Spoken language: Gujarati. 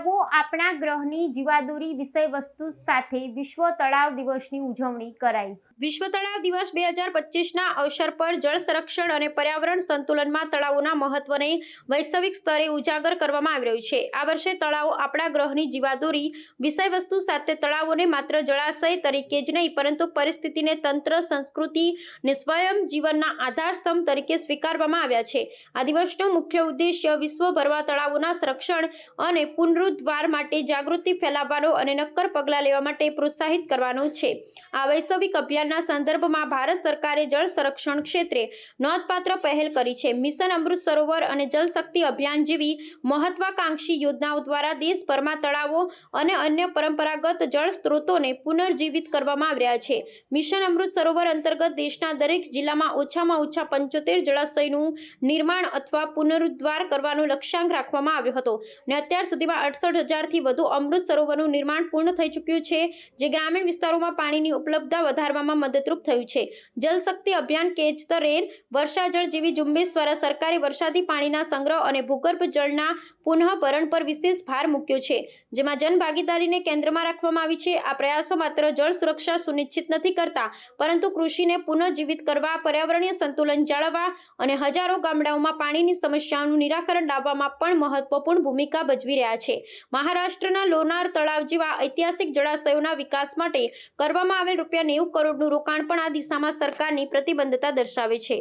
have આપણા ગ્રહની જીવાદોરી વિષયવસ્તુ સાથે વિશ્વ તળાવ દિવસની ઉજવણી કરાઈ. વિશ્વ તળાવ દિવસ બે હજાર પચીસના અવસર પર જળ સંરક્ષણ અને પર્યાવરણ સંતુલનમાં તળાવોના મહત્વને વૈશ્વિક સ્તરે ઉજાગર કરવામાં આવી રહ્યું છે. આ વર્ષે તળાવો આપણા ગ્રહની જીવાદોરી વિષયવસ્તુ સાથે તળાવોને માત્ર જળાશય તરીકે જ નહીં, પરંતુ પરિસ્થિતિને તંત્ર, સંસ્કૃતિ ને સ્વયં જીવનના આધારસ્તંભ તરીકે સ્વીકારવામાં આવ્યા છે. આ દિવસનો મુખ્ય ઉદ્દેશ્ય વિશ્વભરમાં તળાવોના સંરક્ષણ અને પુનરુદ્ધાર માટે જાગૃતિ ફેલાવવાનો અને નક્કર પગલાં લેવા માટે પ્રોત્સાહિત કરવાનો છે. આ વૈશ્વિક અભિયાનના સંદર્ભમાં ભારત સરકારે જળ સંરક્ષણ ક્ષેત્રે નોંધપાત્ર પહેલ કરી છે. મિશન અમૃત સરોવર અને જલશક્તિ અભિયાન જેવી મહત્વાકાંક્ષી યોજનાઓ દ્વારા દેશભરમાં તળાવો અને અન્ય પરંપરાગત જળ સ્ત્રોતોને પુનર્જીવિત કરવામાં આવ્યા છે. મિશન અમૃત સરોવર અંતર્ગત દેશના દરેક જિલ્લામાં ઓછામાં ઓછા પંચોતેર જળાશયનું નિર્માણ અથવા પુનરુદ્ધાર કરવાનો લક્ષ્યાંક રાખવામાં આવ્યો હતો અને અત્યાર સુધીમાં અડસઠ હજારથી વધુ અમૃત સરોવરનું નિર્માણ પૂર્ણ થઈ ચૂક્યું છે, જે ગ્રામીણ વિસ્તારોમાં પાણીની ઉપલબ્ધતા વધારવામાં મદદરૂપ થયું છે. જલશક્તિ અભિયાન કેચ ધ રેન વર્ષાજળ જેવી ઝુંબેશ દ્વારા સરકારે વરસાદી પાણીના સંગ્રહ અને ભૂગર્ભ જળના પુનઃભરણ પર વિશેષ ભાર મૂક્યો છે, જેમાં જનભાગીદારીને કેન્દ્રમાં રાખવામાં આવી છે. આ પ્રયાસો માત્ર જળ સુરક્ષા સુનિશ્ચિત નથી કરતા, પરંતુ કૃષિને પુનઃજીવિત કરવા, પર્યાવરણીય સંતુલન જાળવવા અને હજારો ગામડાઓમાં પાણીની સમસ્યાઓનું નિરાકરણ લાવવામાં પણ મહત્વપૂર્ણ ભૂમિકા ભજવી રહ્યા છે. મહારાષ્ટ્રના લોનાર તળાવ જેવા ઐતિહાસિક જળાશયોના વિકાસ માટે કરવામાં આવેલ રૂપિયા નેવું કરોડનું રોકાણ પણ આ દિશામાં સરકારની પ્રતિબદ્ધતા દર્શાવે છે.